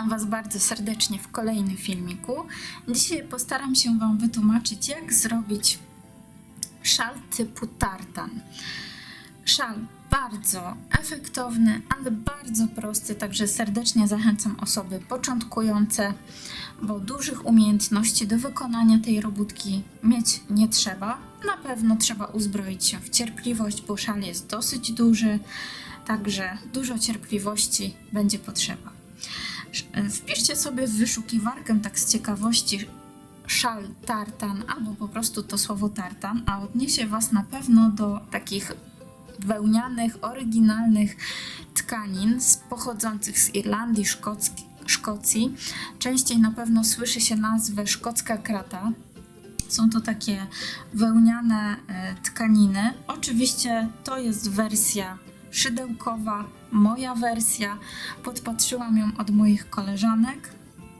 Witam Was bardzo serdecznie w kolejnym filmiku. Dzisiaj postaram się Wam wytłumaczyć, jak zrobić szal typu tartan. Szal bardzo efektowny, ale bardzo prosty, także serdecznie zachęcam osoby początkujące, bo dużych umiejętności do wykonania tej robótki mieć nie trzeba. Na pewno trzeba uzbroić się w cierpliwość, bo szal jest dosyć duży, także dużo cierpliwości będzie potrzeba. Wpiszcie sobie w wyszukiwarkę tak z ciekawości szal tartan albo po prostu to słowo tartan, a odniesie Was na pewno do takich wełnianych, oryginalnych tkanin pochodzących z Irlandii, Szkocki, Szkocji. Częściej na pewno słyszy się nazwę szkocka krata. Są to takie wełniane e, tkaniny. Oczywiście to jest wersja szydełkowa, moja wersja. Podpatrzyłam ją od moich koleżanek.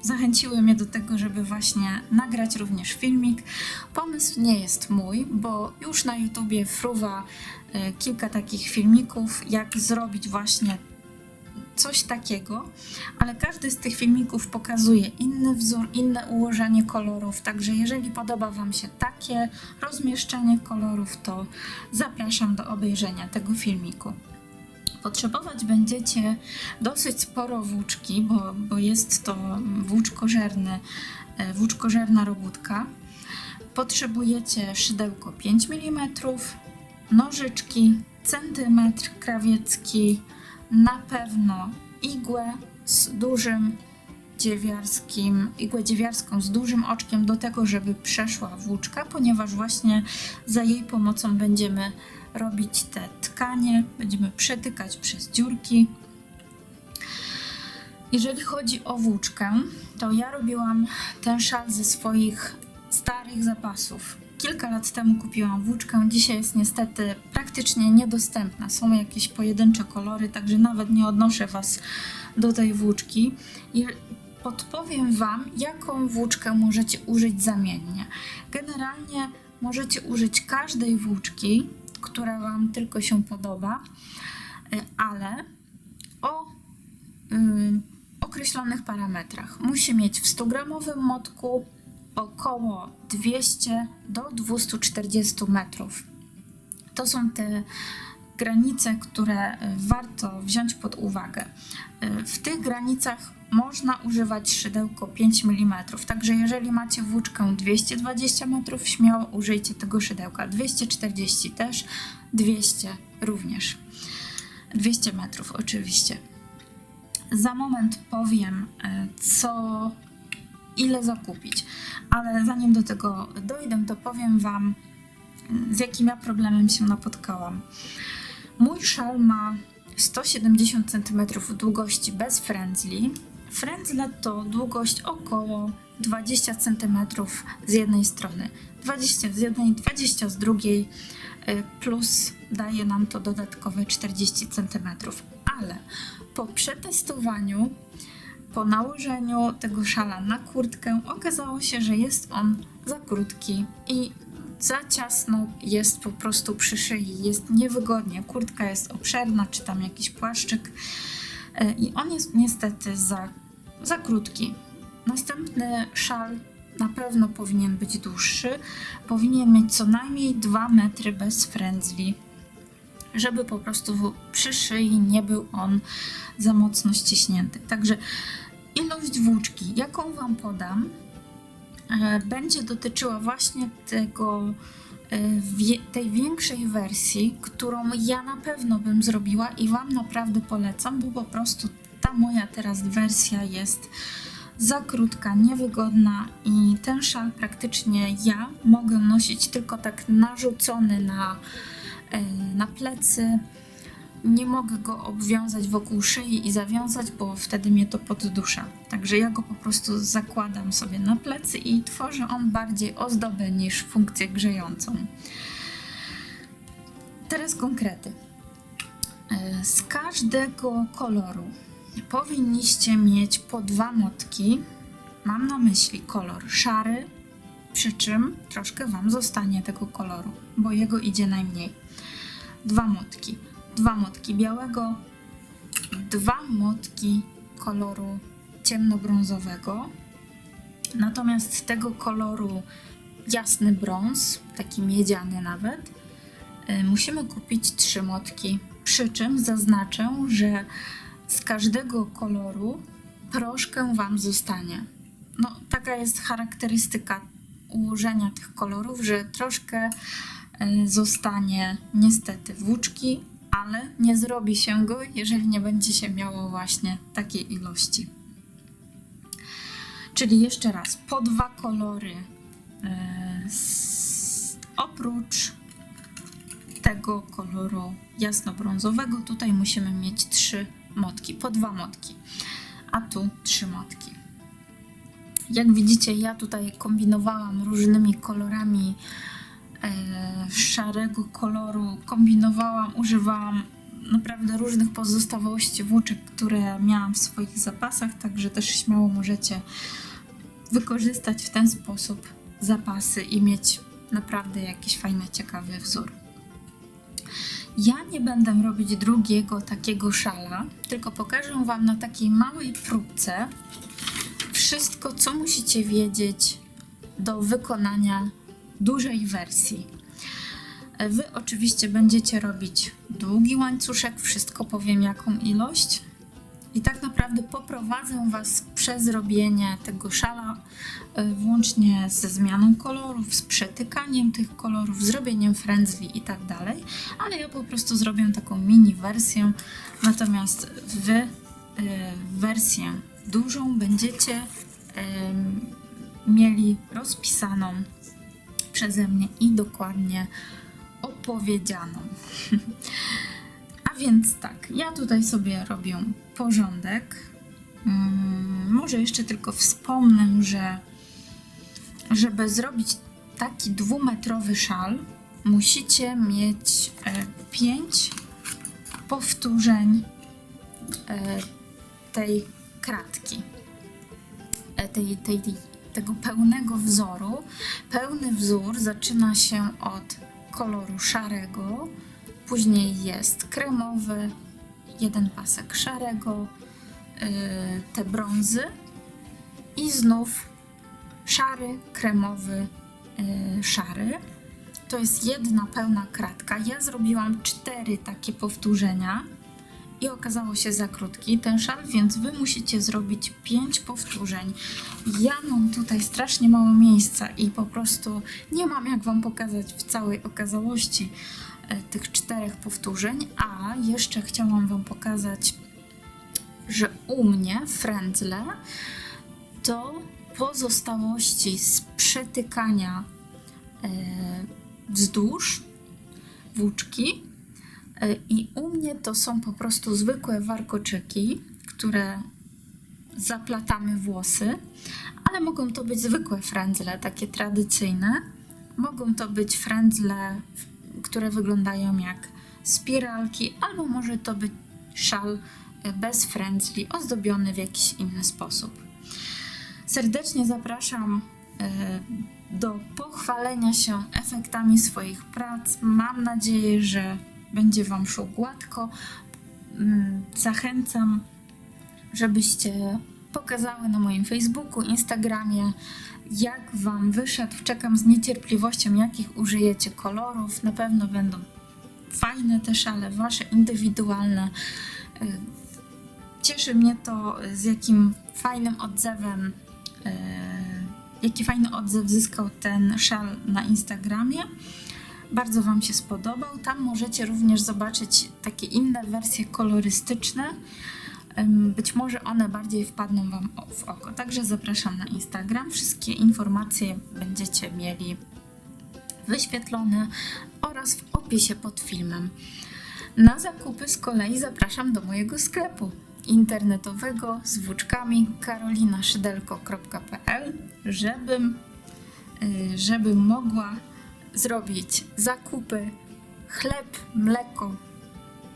Zachęciły mnie do tego, żeby właśnie nagrać również filmik. Pomysł nie jest mój, bo już na YouTubie fruwa e, kilka takich filmików, jak zrobić właśnie coś takiego, ale każdy z tych filmików pokazuje inny wzór, inne ułożenie kolorów, także jeżeli podoba Wam się takie rozmieszczenie kolorów, to zapraszam do obejrzenia tego filmiku. Potrzebować będziecie dosyć sporo włóczki, bo, bo jest to włóczkożerny, e, włóczkożerna robótka. Potrzebujecie szydełko 5 mm, nożyczki, centymetr krawiecki, na pewno igłę z dużym dziewiarskim, igłę dziewiarską z dużym oczkiem do tego, żeby przeszła włóczka, ponieważ właśnie za jej pomocą będziemy robić te tkanie, będziemy przetykać przez dziurki. Jeżeli chodzi o włóczkę, to ja robiłam ten szal ze swoich starych zapasów. Kilka lat temu kupiłam włóczkę, dzisiaj jest niestety praktycznie niedostępna. Są jakieś pojedyncze kolory, także nawet nie odnoszę Was do tej włóczki. I podpowiem Wam, jaką włóczkę możecie użyć zamiennie. Generalnie możecie użyć każdej włóczki, która Wam tylko się podoba, y, ale o ym, określonych parametrach. Musi mieć w 100-gramowym motku około 200 do 240 metrów. To są te granice, które y, warto wziąć pod uwagę. Y, W tych granicach można używać szydełko 5 mm, także jeżeli macie włóczkę 220 metrów, śmiało użyjcie tego szydełka. 240 też, 200 również. 200 metrów oczywiście. Za moment powiem, e, co, ile zakupić, ale zanim do tego dojdę, to powiem Wam, z jakim ja problemem się napotkałam. Mój szal ma 170 cm długości bez frędzli. Frędzle to długość około 20 cm z jednej strony, 20 z jednej, 20 z drugiej, y, plus daje nam to dodatkowe 40 cm. Ale po przetestowaniu, po nałożeniu tego szala na kurtkę, okazało się, że jest on za krótki i za ciasno jest po prostu przy szyi, jest niewygodnie. Kurtka jest obszerna, czy tam jakiś płaszczyk i on jest niestety za, za krótki. Następny szal na pewno powinien być dłuższy, powinien mieć co najmniej 2 metry bez frędzli, żeby po prostu przy szyi nie był on za mocno ściśnięty. Także ilość włóczki, jaką Wam podam, e, będzie dotyczyła właśnie tego, e, tej większej wersji, którą ja na pewno bym zrobiła i Wam naprawdę polecam, bo po prostu ta moja teraz wersja jest za krótka, niewygodna i ten szal praktycznie ja mogę nosić tylko tak narzucony na, e, na plecy. Nie mogę go obwiązać wokół szyi i zawiązać, bo wtedy mnie to poddusza. Także ja go po prostu zakładam sobie na plecy i tworzy on bardziej ozdobę niż funkcję grzejącą. Teraz konkrety. E, Z każdego koloru powinniście mieć po dwa motki. Mam na myśli kolor szary, przy czym troszkę Wam zostanie tego koloru, bo jego idzie najmniej. Dwa motki. Dwa motki białego, dwa motki koloru ciemnobrązowego. Natomiast tego koloru jasny brąz, taki miedziany nawet, y, musimy kupić trzy motki. Przy czym zaznaczę, że z każdego koloru proszkę Wam zostanie. No, taka jest charakterystyka ułożenia tych kolorów, że troszkę y, zostanie niestety włóczki, ale nie zrobi się go, jeżeli nie będzie się miało właśnie takiej ilości. Czyli jeszcze raz, po dwa kolory e, s- oprócz tego koloru jasnobrązowego tutaj musimy mieć trzy motki, po dwa motki, a tu trzy motki. Jak widzicie, ja tutaj kombinowałam różnymi kolorami szarego koloru, kombinowałam, używałam naprawdę różnych pozostałości włóczek, które miałam w swoich zapasach, także też śmiało możecie wykorzystać w ten sposób zapasy i mieć naprawdę jakiś fajny, ciekawy wzór. Ja nie będę robić drugiego takiego szala, tylko pokażę Wam na takiej małej próbce wszystko, co musicie wiedzieć do wykonania dużej wersji. Wy oczywiście będziecie robić długi łańcuszek, wszystko powiem jaką ilość. I tak naprawdę poprowadzę Was przez robienie tego szala, y, włącznie ze zmianą kolorów, z przetykaniem tych kolorów, zrobieniem frędzli i tak dalej. Ale ja po prostu zrobię taką mini wersję, natomiast Wy y, wersję dużą będziecie mieli rozpisaną przeze mnie i dokładnie opowiedzianą. A więc tak, ja tutaj sobie robię porządek. Mm, może jeszcze tylko wspomnę, że żeby zrobić taki dwumetrowy szal, musicie mieć 5 powtórzeń e, tej kratki, e, tej, tej, tej, tego pełnego wzoru. Pełny wzór zaczyna się od koloru szarego, później jest kremowy, jeden pasek szarego, yy, te brązy i znów szary, kremowy, yy, szary. To jest jedna pełna kratka. Ja zrobiłam cztery takie powtórzenia i okazało się za krótki ten szal, więc wy musicie zrobić pięć powtórzeń. Ja mam tutaj strasznie mało miejsca i po prostu nie mam jak wam pokazać w całej okazałości e, tych czterech powtórzeń, a jeszcze chciałam wam pokazać, że u mnie frędzle to pozostałości z przetykania e, wzdłuż włóczki I u mnie to są po prostu zwykłe warkoczyki, które zaplatamy włosy, ale mogą to być zwykłe frędzle, takie tradycyjne. Mogą to być frędzle, które wyglądają jak spiralki, albo może to być szal e, bez frędzli, ozdobiony w jakiś inny sposób. Serdecznie zapraszam e, do pochwalenia się efektami swoich prac. Mam nadzieję, że będzie Wam szło gładko. Mm, Zachęcam, żebyście pokazały na moim Facebooku, Instagramie, jak Wam wyszedł. Czekam z niecierpliwością, jakich użyjecie kolorów. Na pewno będą fajne te szale, Wasze indywidualne. Y, Cieszy mnie to, z jakim fajnym odzewem, y, jaki fajny odzew zyskał ten szal na Instagramie bardzo Wam się spodobał. Tam możecie również zobaczyć takie inne wersje kolorystyczne. Być może one bardziej wpadną Wam w oko. Także zapraszam na Instagram. Wszystkie informacje będziecie mieli wyświetlone oraz w opisie pod filmem. Na zakupy z kolei zapraszam do mojego sklepu internetowego z włóczkami karolinaszydelko.pl, żebym, y, żebym mogła zrobić zakupy, chleb, mleko,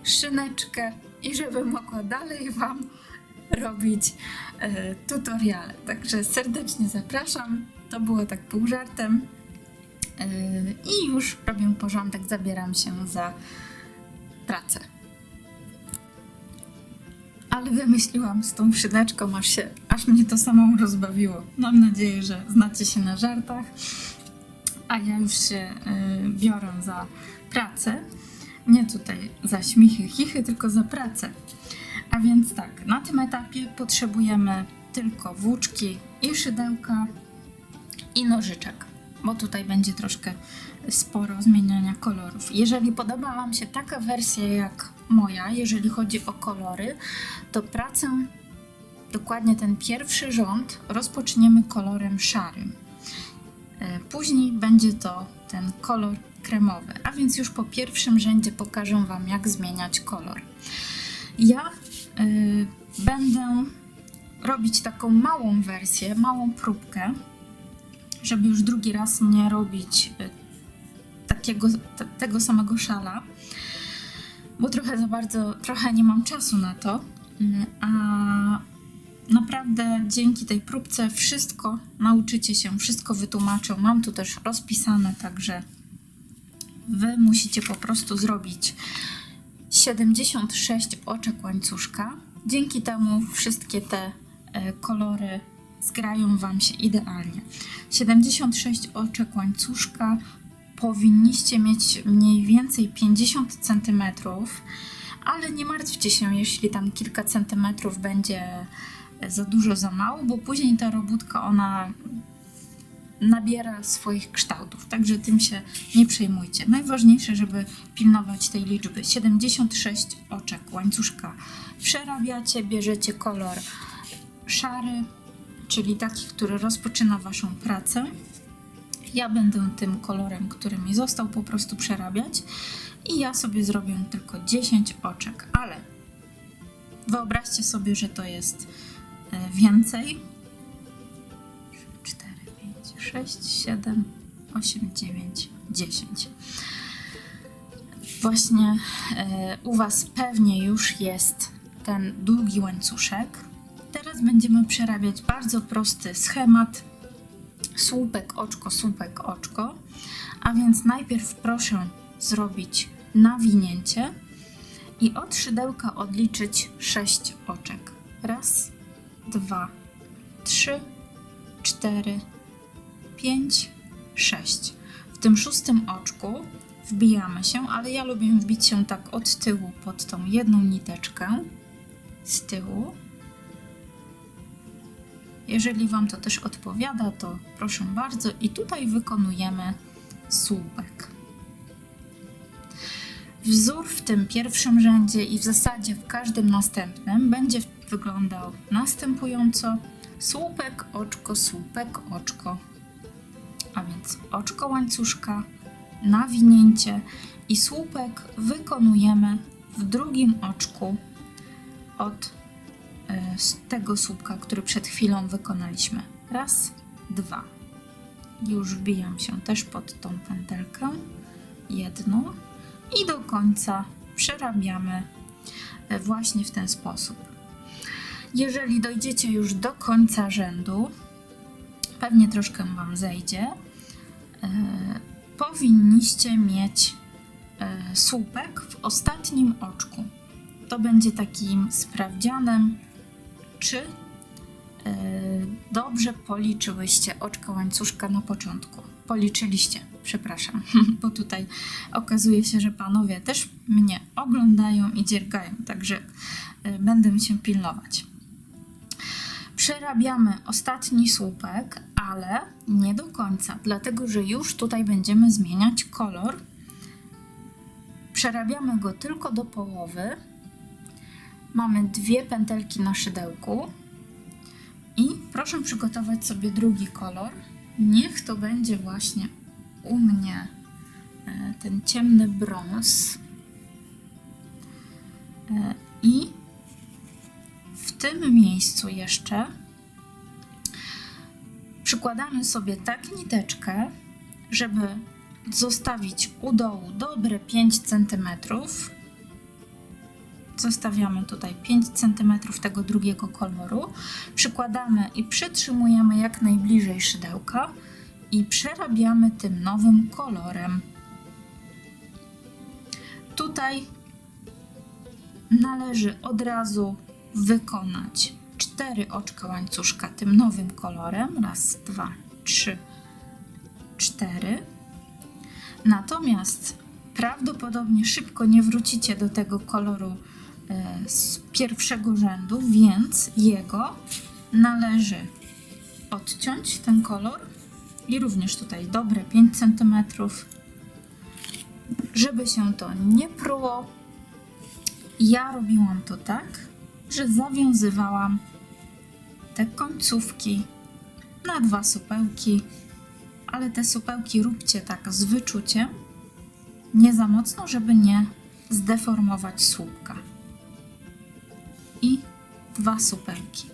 szyneczkę i żebym mogła dalej Wam robić e, tutoriale. Także serdecznie zapraszam. To było tak pół żartem. E, I już robię porządek, zabieram się za pracę. Ale wymyśliłam z tą szyneczką, aż się, aż mnie to samą rozbawiło. Mam nadzieję, że znacie się na żartach, a ja już się y, biorę za pracę. Nie tutaj za śmichy, chichy, tylko za pracę. A więc tak, na tym etapie potrzebujemy tylko włóczki i szydełka i nożyczek, bo tutaj będzie troszkę sporo zmieniania kolorów. Jeżeli podoba Wam się taka wersja jak moja, jeżeli chodzi o kolory, to pracę, dokładnie ten pierwszy rząd, rozpoczniemy kolorem szarym. E, Później będzie to ten kolor kremowy, a więc już po pierwszym rzędzie pokażę Wam, jak zmieniać kolor. Ja y, będę robić taką małą wersję, małą próbkę, żeby już drugi raz nie robić y, takiego, te, tego samego szala, bo trochę za bardzo, trochę nie mam czasu na to, y, a naprawdę dzięki tej próbce wszystko nauczycie się, wszystko wytłumaczę. Mam tu też rozpisane, także wy musicie po prostu zrobić 76 oczek łańcuszka. Dzięki temu wszystkie te e, kolory zgrają Wam się idealnie. 76 oczek łańcuszka powinniście mieć mniej więcej 50 cm, ale nie martwcie się, jeśli tam kilka centymetrów będzie za dużo, za mało, bo później ta robótka ona nabiera swoich kształtów, także tym się nie przejmujcie. Najważniejsze, żeby pilnować tej liczby. 76 oczek łańcuszka przerabiacie, bierzecie kolor szary, czyli taki, który rozpoczyna Waszą pracę. Ja będę tym kolorem, który mi został, po prostu przerabiać i ja sobie zrobię tylko 10 oczek, ale wyobraźcie sobie, że to jest więcej, 4, 5, 6, 7, 8, 9, 10. Właśnie e, u Was pewnie już jest ten długi łańcuszek. Teraz będziemy przerabiać bardzo prosty schemat słupek, oczko, słupek, oczko. A więc najpierw proszę zrobić nawinięcie i od szydełka odliczyć 6 oczek. Raz, dwa, trzy, cztery, pięć, sześć. W tym szóstym oczku wbijamy się, ale ja lubię wbić się tak od tyłu pod tą jedną niteczkę z tyłu. Jeżeli Wam to też odpowiada, to proszę bardzo. I tutaj wykonujemy słupek. Wzór w tym pierwszym rzędzie i w zasadzie w każdym następnym będzie wyglądał następująco: słupek, oczko, słupek, oczko. A więc oczko łańcuszka, nawinięcie i słupek wykonujemy w drugim oczku od e, tego słupka, który przed chwilą wykonaliśmy. Raz, dwa. Już wbijam się też pod tą pętelkę. Jedno i do końca przerabiamy e, właśnie w ten sposób. Jeżeli dojdziecie już do końca rzędu, pewnie troszkę Wam zejdzie, e, powinniście mieć e, słupek w ostatnim oczku. To będzie takim sprawdzianem, czy e, dobrze policzyłyście oczka łańcuszka na początku. Policzyliście, przepraszam, bo tutaj okazuje się, że panowie też mnie oglądają i dziergają, także będę się pilnować. Przerabiamy ostatni słupek, ale nie do końca, dlatego że już tutaj będziemy zmieniać kolor. Przerabiamy go tylko do połowy. Mamy dwie pętelki na szydełku i proszę przygotować sobie drugi kolor. Niech to będzie właśnie u mnie e, ten ciemny brąz. E, I w tym miejscu jeszcze przykładamy sobie tak niteczkę, żeby zostawić u dołu dobre 5 cm. Zostawiamy tutaj 5 cm tego drugiego koloru. Przykładamy i przytrzymujemy jak najbliżej szydełka i przerabiamy tym nowym kolorem. Tutaj należy od razu wykonać cztery oczka łańcuszka tym nowym kolorem. Raz, dwa, trzy, cztery. Natomiast prawdopodobnie szybko nie wrócicie do tego koloru e, z pierwszego rzędu, więc jego należy odciąć ten kolor i również tutaj dobre 5 cm, żeby się to nie pruło. Ja robiłam to tak, że zawiązywałam te końcówki na dwa supełki, ale te supełki róbcie tak z wyczuciem, nie za mocno, żeby nie zdeformować słupka. I dwa supełki.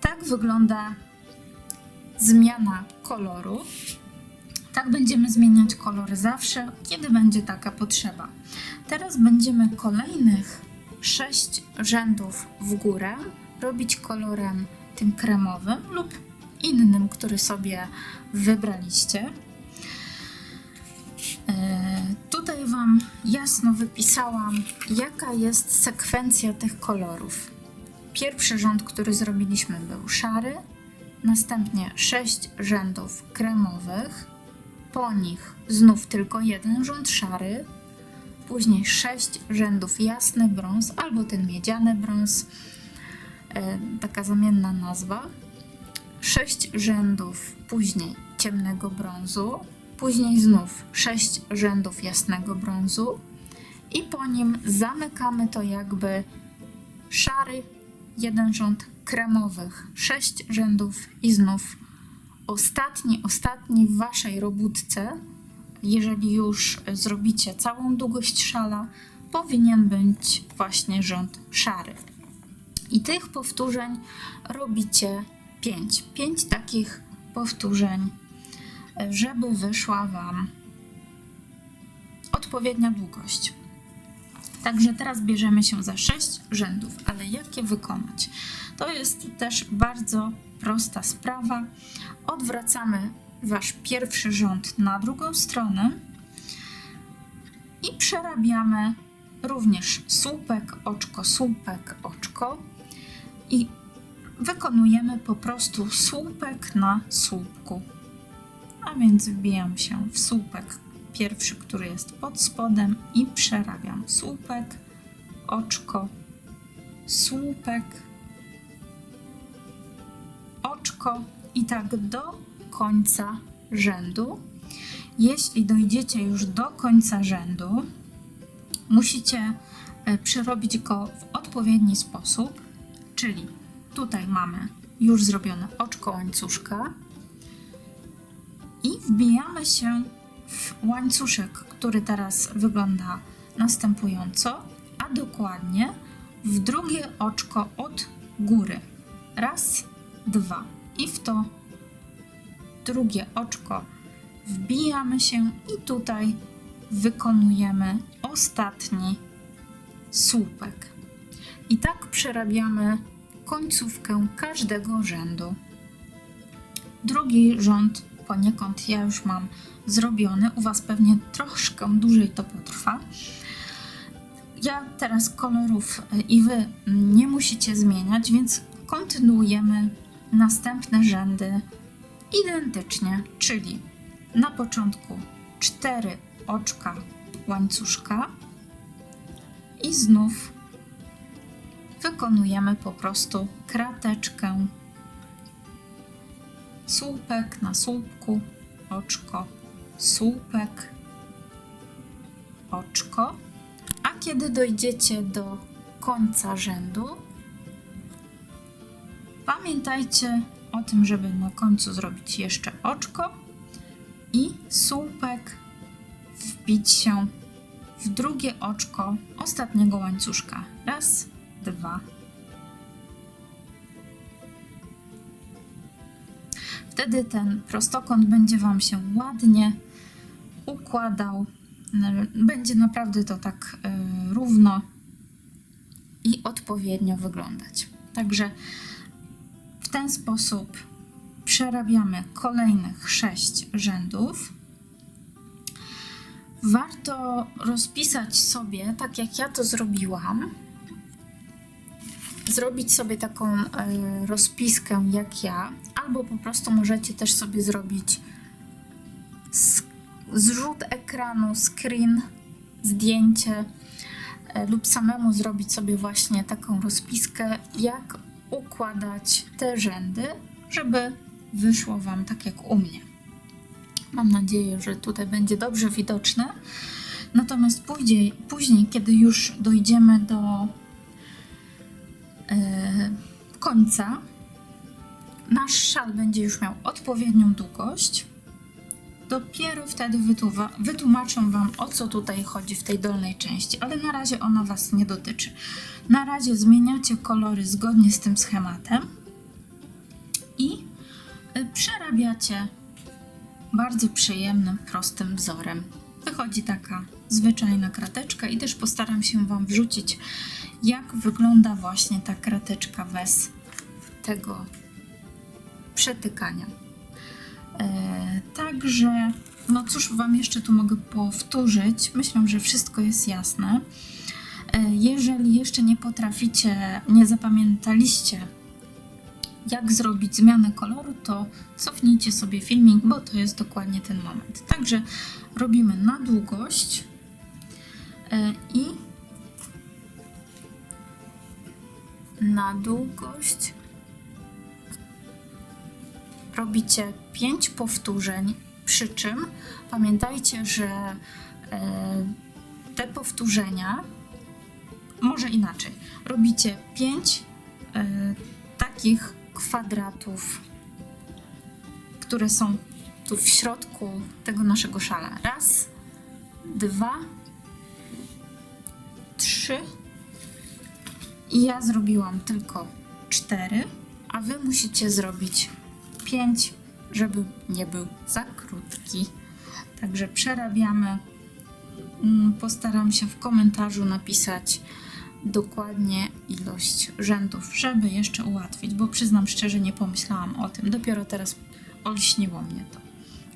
Tak wygląda zmiana koloru. Tak będziemy zmieniać kolory zawsze, kiedy będzie taka potrzeba. Teraz będziemy kolejnych sześć rzędów w górę robić kolorem tym kremowym lub innym, który sobie wybraliście. E, Tutaj Wam jasno wypisałam, jaka jest sekwencja tych kolorów. Pierwszy rząd, który zrobiliśmy, był szary, następnie sześć rzędów kremowych, po nich znów tylko jeden rząd szary, później sześć rzędów jasny brąz albo ten miedziany brąz, e, taka zamienna nazwa, sześć rzędów później ciemnego brązu, później znów sześć rzędów jasnego brązu. I po nim zamykamy to jakby szary, jeden rząd kremowych, sześć rzędów i znów ostatni, ostatni w waszej robótce, jeżeli już zrobicie całą długość szala, powinien być właśnie rząd szary. I tych powtórzeń robicie 5. 5 takich powtórzeń, żeby wyszła Wam odpowiednia długość. Także teraz bierzemy się za 6 rzędów, ale jak je wykonać? To jest też bardzo prosta sprawa. Odwracamy Wasz pierwszy rząd na drugą stronę i przerabiamy również słupek, oczko, słupek, oczko i wykonujemy po prostu słupek na słupku. A więc wbijam się w słupek pierwszy, który jest pod spodem i przerabiam słupek, oczko, słupek, oczko i tak do końca rzędu. Jeśli dojdziecie już do końca rzędu, musicie e, przerobić go w odpowiedni sposób, czyli tutaj mamy już zrobione oczko łańcuszka i wbijamy się w łańcuszek, który teraz wygląda następująco, a dokładnie w drugie oczko od góry. Raz, dwa. I w to drugie oczko wbijamy się i tutaj wykonujemy ostatni słupek. I tak przerabiamy końcówkę każdego rzędu. Drugi rząd poniekąd ja już mam zrobiony. U Was pewnie troszkę dłużej to potrwa. Ja teraz kolorów y, i Wy nie musicie zmieniać, więc kontynuujemy następne rzędy identycznie, czyli na początku cztery oczka łańcuszka i znów wykonujemy po prostu krateczkę słupek na słupku, oczko, słupek, oczko. A kiedy dojdziecie do końca rzędu, pamiętajcie o tym, żeby na końcu zrobić jeszcze oczko i słupek wbić się w drugie oczko ostatniego łańcuszka. Raz, dwa, Wtedy ten prostokąt będzie Wam się ładnie układał. Będzie naprawdę to tak e, równo i odpowiednio wyglądać. Także ten sposób przerabiamy kolejnych sześć rzędów. Warto rozpisać sobie, tak jak ja to zrobiłam, zrobić sobie taką e, rozpiskę jak ja, albo po prostu możecie też sobie zrobić zrzut ekranu, screen, zdjęcie e, lub samemu zrobić sobie właśnie taką rozpiskę, jak układać te rzędy, żeby wyszło Wam tak jak u mnie. Mam nadzieję, że tutaj będzie dobrze widoczne. Natomiast później, później kiedy już dojdziemy do e, końca, nasz szal będzie już miał odpowiednią długość. Dopiero wtedy wytłumaczę Wam, o co tutaj chodzi w tej dolnej części, ale na razie ona Was nie dotyczy. Na razie zmieniacie kolory zgodnie z tym schematem i y, przerabiacie bardzo przyjemnym, prostym wzorem. Wychodzi taka zwyczajna krateczka i też postaram się Wam wrzucić, jak wygląda właśnie ta krateczka bez tego przetykania. E, także, no cóż Wam jeszcze tu mogę powtórzyć? Myślę, że wszystko jest jasne. E, jeżeli jeszcze nie potraficie, nie zapamiętaliście, jak zrobić zmianę koloru, to cofnijcie sobie filmik, bo to jest dokładnie ten moment. Także robimy na długość e, i na długość robicie 5 powtórzeń, przy czym pamiętajcie, że e, te powtórzenia, może inaczej, robicie 5 takich kwadratów, które są tu w środku tego naszego szala. Raz, dwa, trzy i ja zrobiłam tylko cztery, a wy musicie zrobić pięć, żeby nie był za krótki. Także przerabiamy. Mm, Postaram się w komentarzu napisać dokładnie ilość rzędów, żeby jeszcze ułatwić, bo przyznam szczerze, nie pomyślałam o tym. Dopiero teraz olśniło mnie to.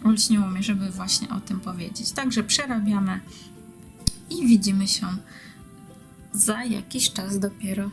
Olśniło mnie, żeby właśnie o tym powiedzieć. Także przerabiamy i widzimy się za jakiś czas dopiero.